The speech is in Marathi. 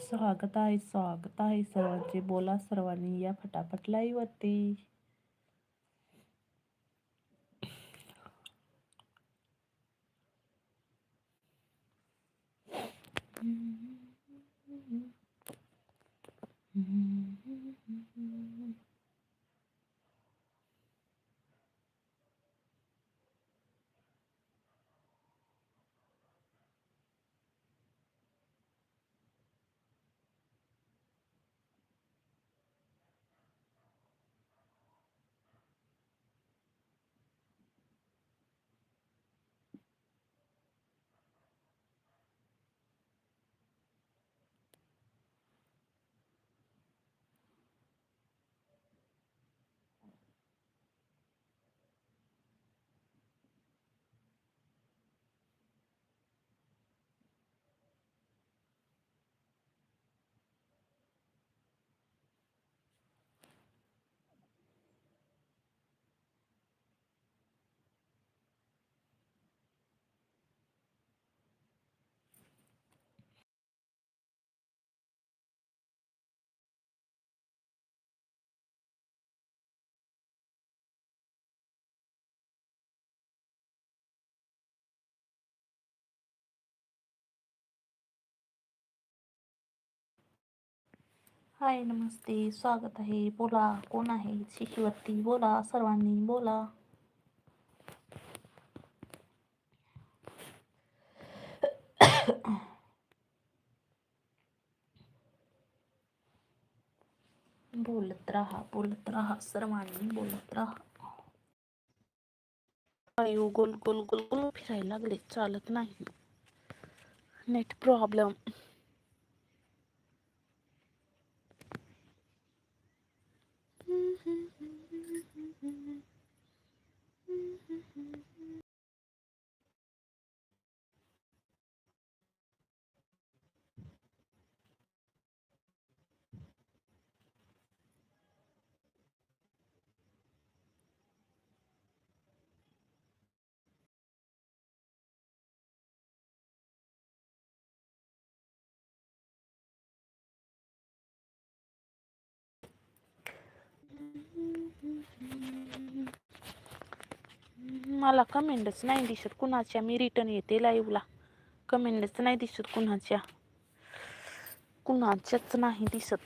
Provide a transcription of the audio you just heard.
स्वागत आहे स्वागत आहे सर्वांचे. बोला सर्वांनी या फटाफट लाईव्ह Mm-hmm. mm-hmm. हाय नमस्ते स्वागत आहे. बोला कोण आहे? शिशीवरती बोला सर्वांनी बोला. बोलत राहा बोलत राहा सर्वांनी बोलत राहा. वायू गोल गोल गोल गोल फिरायला लागले. चालत नाही. Net problem. मला कमेंटच नाही दिसत कुणाच्या. मी रिटर्न येते लाईव्हला कमेंटच नाही दिसत कुणाच्या. कुणाच्याच नाही दिसत.